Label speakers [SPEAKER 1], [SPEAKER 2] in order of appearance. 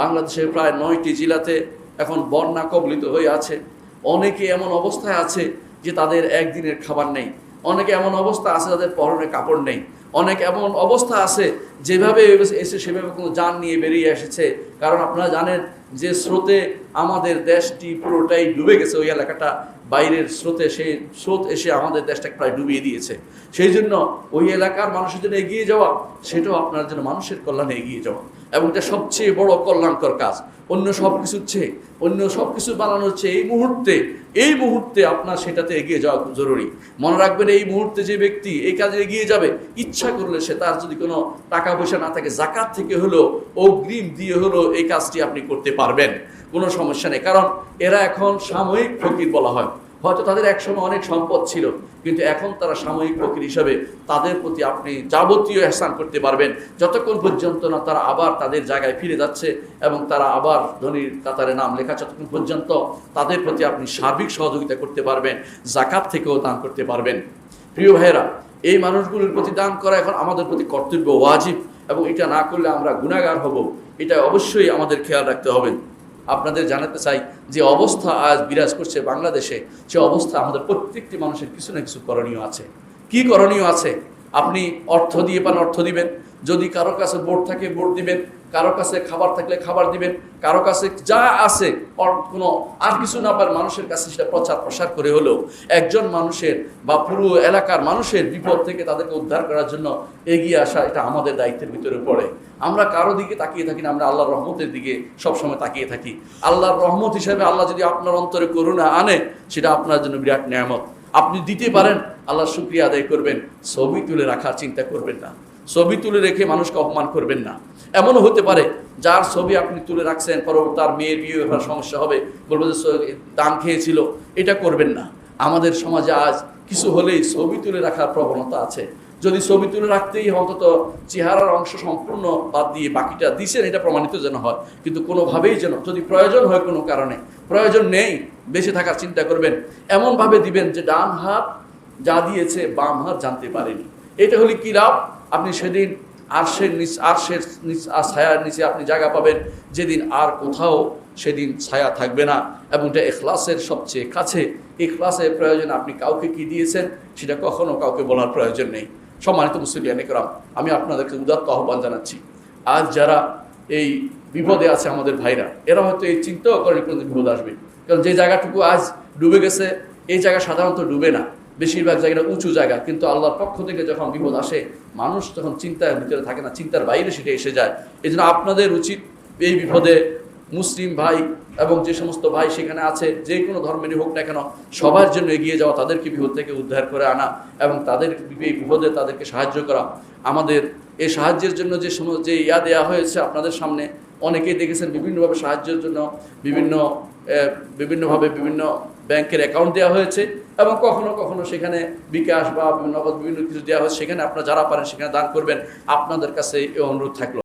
[SPEAKER 1] বাংলাদেশের প্রায় নয়টি জেলাতে এখন বন্যা কবলিত হয়ে আছে। অনেকে এমন অবস্থায় আছে যে তাদের একদিনের খাবার নেই। অনেকে এমন অবস্থা আছে তাদের পরনে কাপড় নেই। অনেক এমন অবস্থা আছে, যেভাবে এসে সেভাবে কোনো যান নিয়ে বেরিয়ে এসেছে। কারণ আপনারা জানেন যে স্রোতে আমাদের দেশটি পুরোটাই ডুবে গেছে, ওই এলাকাটা বাইরের স্রোতে, সেই স্রোত এসে আমাদের দেশটাকে প্রায় ডুবিয়ে দিয়েছে। সেই জন্য ওই এলাকার মানুষের জন্য এগিয়ে যাওয়া, সেটাও আপনার জন্য মানুষের কল্যাণে এগিয়ে যাওয়া। এবং এটা সবচেয়ে বড় কল্যাণকর কাজ। অন্য সব কিছুর চেয়ে, অন্য সব কিছু বানানোর চেয়ে এই মুহূর্তে এই মুহূর্তে আপনার সেটাতে এগিয়ে যাওয়া জরুরি। মনে রাখবেন, এই মুহূর্তে যে ব্যক্তি এই কাজে এগিয়ে যাবে, ইচ্ছা করলে সে তার যদি কোনো টাকা পয়সা না থাকে জাকাত থেকে হলো অগ্রিম দিয়ে হলো এই কাজটি আপনি করতে পারবেন। কোনো সমস্যা নেই। কারণ এরা এখন সাময়িক ফকির বলা হয়। হয়তো তাদের একসময় অনেক সম্পদ ছিল, কিন্তু এখন তারা সাময়িক ফকির হিসাবে তাদের প্রতি আপনি যাবতীয় এহসান করতে পারবেন। যতক্ষণ পর্যন্ত না তারা আবার তাদের জায়গায় ফিরে যাচ্ছে এবং তারা আবার ধনীর কাতারে নাম লেখা, যতক্ষণ পর্যন্ত তাদের প্রতি আপনি সার্বিক সহযোগিতা করতে পারবেন জাকাত থেকেও দান করতে পারবেন। প্রিয় ভাইয়েরা এই মানুষগুলোর প্রতি দান করা এখন আমাদের প্রতি কর্তব্য, ওয়াজিব। এবং এটা না করলে আমরা গুণাগার হব। এটা অবশ্যই আমাদের খেয়াল রাখতে হবে। আপনাদের জানাতে চাই যে অবস্থা আজ বিরাজ করছে বাংলাদেশে। সে অবস্থা আমাদের প্রত্যেকটি মানুষের কিছু না কিছু করণীয় আছে। কি করণীয় আছে? আপনি অর্থ দিয়ে পান, অর্থ দিবেন। যদি কারও কাছে বোর্ড থাকে বোর্ড দিবেন। কারও কাছে খাবার থাকলে খাবার দিবেন। কারও কাছে যা আছে কোনো আর কিছু না পার মানুষের কাছে সেটা প্রচার প্রসার করে হলেও একজন মানুষের বা পুরো এলাকার মানুষের বিপদ থেকে তাদেরকে উদ্ধার করার জন্য এগিয়ে আসা, এটা আমাদের দায়িত্বের ভিতরে পড়ে। আমরা কারও দিকে তাকিয়ে থাকি না, আমরা আল্লাহর রহমতের দিকে সবসময় তাকিয়ে থাকি। আল্লাহর রহমত হিসেবে আল্লাহ যদি আপনার অন্তরে করুণা আনে, সেটা আপনার জন্য বিরাট নিয়ামত। আপনি দিতে পারেন, আল্লাহ শুক্রিয়া আদায় করবেন। ছবি তুলে রাখার চিন্তা করবেন না। ছবি তুলে রেখে মানুষকে অপমান করবেন না। এমনও হতে পারে, যার ছবি আপনি তুলে রাখছেন, পরবর্তী তার মেয়ের বিয়ে ব্যাপার সমস্যা হবে, বলব যে দান খেয়েছিল, এটা করবেন না। আমাদের সমাজে আজ কিছু হলেই ছবি তুলে রাখার প্রবণতা আছে। যদি ছবি তুলে রাখতেই অন্তত চেহারার অংশ সম্পূর্ণ বাদ দিয়ে বাকিটা দিছেন, এটা প্রমাণিত যেন হয়। কিন্তু কোনোভাবেই যেন, যদি প্রয়োজন হয় কোনো কারণে, প্রয়োজন নেই, বেঁচে থাকার চিন্তা করবেন। এমনভাবে দিবেন যে ডান হাত যা দিয়েছে, বাম হাত জানতে পারেনি। এটা হলে কি লাভ? আপনি সেদিন আরশের নিচ আরশের নিচ ছায়ার নিচে আপনি জায়গা পাবেন, যেদিন আর কোথাও সেদিন ছায়া থাকবে না। এবং এটা এখলাসের সবচেয়ে কাছে। এখলাসের প্রয়োজন আপনি কাউকে কি দিয়েছেন, সেটা কখনও কাউকে বলার প্রয়োজন নেই। সম্মানিত মুসলিয়ান একরাম আমি আপনাদেরকে উদাত্ত আহ্বান জানাচ্ছি। আজ যারা এই বিপদে আছে আমাদের ভাইরা, এরা হয়তো এই চিন্তাও করেনি কোনো বিপদ আসবে। কারণ যে জায়গাটুকু আজ ডুবে গেছে, এই জায়গা সাধারণত ডুবে না। বেশিরভাগ জায়গাটা উঁচু জায়গা, কিন্তু আল্লাহর পক্ষ থেকে যখন বিপদ আসে, মানুষ তখন চিন্তার ভিতরে থাকে না, চিন্তার বাইরে সেটা এসে যায়। এই আপনাদের উচিত এই বিপদে মুসলিম ভাই এবং যে সমস্ত ভাই সেখানে আছে, যে কোনো ধর্মেরই হোক না কেন, সবার জন্য এগিয়ে যাওয়া, তাদেরকে বিপদ থেকে উদ্ধার করে আনা এবং তাদের এই বিপদে তাদেরকে সাহায্য করা। আমাদের এই সাহায্যের জন্য যে সমস্ত, যে ইয়া দেওয়া হয়েছে আপনাদের সামনে, অনেকেই দেখেছেন বিভিন্নভাবে সাহায্যের জন্য, বিভিন্ন বিভিন্নভাবে বিভিন্ন ব্যাংকের অ্যাকাউন্ট দেওয়া হয়েছে। এবং কখনো কখনো সেখানে বিকাশ বা নগদ বিভিন্ন কিছু দেওয়া হয় সেখানে আপনারা যারা পারেন সেখানে দান করবেন। আপনাদের কাছে এই অনুরোধ থাকল।